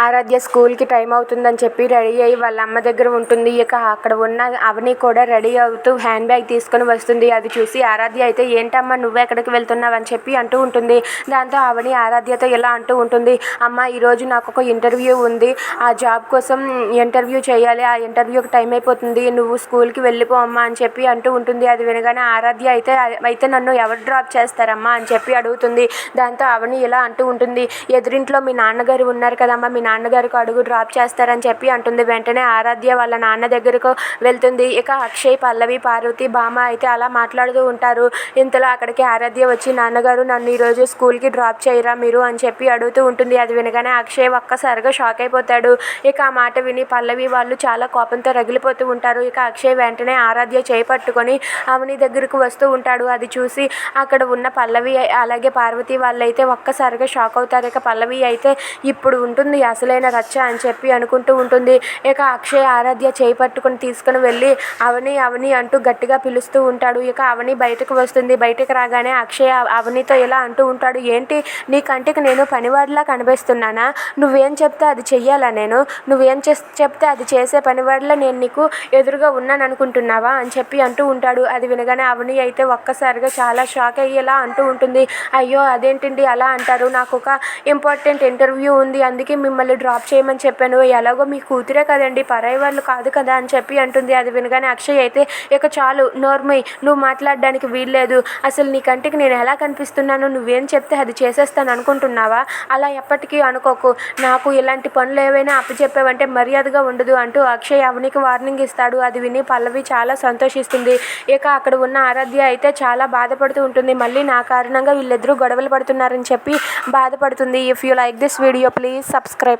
ఆరాధ్య స్కూల్కి టైం అవుతుందని చెప్పి రెడీ అయ్యి వాళ్ళ అమ్మ దగ్గర ఉంటుంది. ఇక అక్కడ ఉన్న అవని కూడా రెడీ అవుతూ హ్యాండ్ బ్యాగ్ తీసుకొని వస్తుంది. అది చూసి ఆరాధ్య అయితే ఏంటమ్మా నువ్వు ఎక్కడికి వెళ్తున్నావు? అని చెప్పి అంటూ ఉంటుంది. దాంతో అవని ఆరాధ్యతో ఇలా అంటూ ఉంటుంది అమ్మ ఈరోజు నాకు ఒక ఇంటర్వ్యూ ఉంది. ఆ జాబ్ కోసం ఇంటర్వ్యూ చేయాలి. ఆ ఇంటర్వ్యూకి టైం అయిపోతుంది. నువ్వు స్కూల్కి వెళ్ళిపో అమ్మా అని చెప్పి అంటూ ఉంటుంది. అది వినగానే ఆరాధ్య అయితే అయితే నన్ను ఎవరు డ్రాప్ చేస్తారమ్మా? అని చెప్పి అడుగుతుంది. దాంతో అవని ఇలా అంటూ ఉంటుంది ఎదురింట్లో మీ నాన్నగారు ఉన్నారు కదమ్మా మీ నాన్నగారికి అడుగు డ్రాప్ చేస్తారని చెప్పి అంటుంది. వెంటనే ఆరాధ్య వాళ్ళ నాన్న దగ్గరకు వెళ్తుంది. ఇక అక్షయ్ పల్లవి పార్వతి భామ అయితే అలా మాట్లాడుతూ ఉంటారు. ఇంతలో అక్కడికి ఆరాధ్య వచ్చి నాన్నగారు నన్ను ఈరోజు స్కూల్కి డ్రాప్ చేయరా మీరు? అని చెప్పి అడుగుతూ ఉంటుంది. అది వినగానే అక్షయ్ ఒక్కసారిగా షాక్ అయిపోతాడు. ఇక ఆ మాట విని పల్లవి వాళ్ళు చాలా కోపంతో రగిలిపోతూ ఉంటారు. ఇక అక్షయ్ వెంటనే ఆరాధ్య చేపట్టుకొని అవని దగ్గరకు వస్తూ ఉంటాడు. అది చూసి అక్కడ ఉన్న పల్లవి అలాగే పార్వతి వాళ్ళైతే ఒక్కసారిగా షాక్ అవుతారు. ఇక పల్లవి అయితే ఇప్పుడు ఉంటుంది అసలైన రచ్చ అని చెప్పి అనుకుంటూ ఉంటుంది. ఇక అక్షయ్ ఆరాధ్య చేయి పట్టుకొని తీసుకుని వెళ్ళి అవని అవని అంటూ గట్టిగా పిలుస్తూ ఉంటాడు. ఇక అవని బయటకు వస్తుంది. బయటకు రాగానే అక్షయ్ అవనితో ఇలా అంటూ ఉంటాడు. ఏంటి? నీ కంటికి నేను పనివాడిలా కనిపిస్తున్నానా? నువ్వేం చెప్తే అది చెయ్యాలా నేను? నువ్వేం చే చెప్తే అది చేసే పనివాడిలా నేను నీకు ఎదురుగా ఉన్నాను అనుకుంటున్నావా అని చెప్పి అంటూ ఉంటాడు. అది వినగానే అవని అయితే ఒక్కసారిగా చాలా షాక్ అయ్యేలా అంటూ ఉంటుంది. అయ్యో! అదేంటండి? అలా అంటారు. నాకు ఒక ఇంపార్టెంట్ ఇంటర్వ్యూ ఉంది. అందుకే మిమ్మల్ని డ్రాప్ చేయమని చెప్పాను. ఎలాగో మీ కూతురే కదండి పరాయి వాళ్ళు కాదు కదా అని చెప్పి అంటుంది. అది వినగానే అక్షయ్ అయితే ఇక చాలు నోర్మై నువ్వు మాట్లాడడానికి వీల్లేదు. అసలు నీ కంటికి నేను ఎలా కనిపిస్తున్నాను నువ్వేం చెప్తే అది చేసేస్తాను అనుకుంటున్నావా? అలా ఎప్పటికీ అనుకోకు. నాకు ఇలాంటి పనులు ఏవైనా అప్పచెప్పావంటే మర్యాదగా ఉండదు అంటూ అక్షయ్ అవనికి వార్నింగ్ ఇస్తాడు. అది విని పల్లవి చాలా సంతోషిస్తుంది. ఇక అక్కడ ఉన్న ఆరాధ్య అయితే చాలా బాధపడుతూ ఉంటుంది. మళ్ళీ నా కారణంగా వీళ్ళిద్దరూ గొడవలు పడుతున్నారని చెప్పి బాధపడుతుంది. If you like this video please subscribe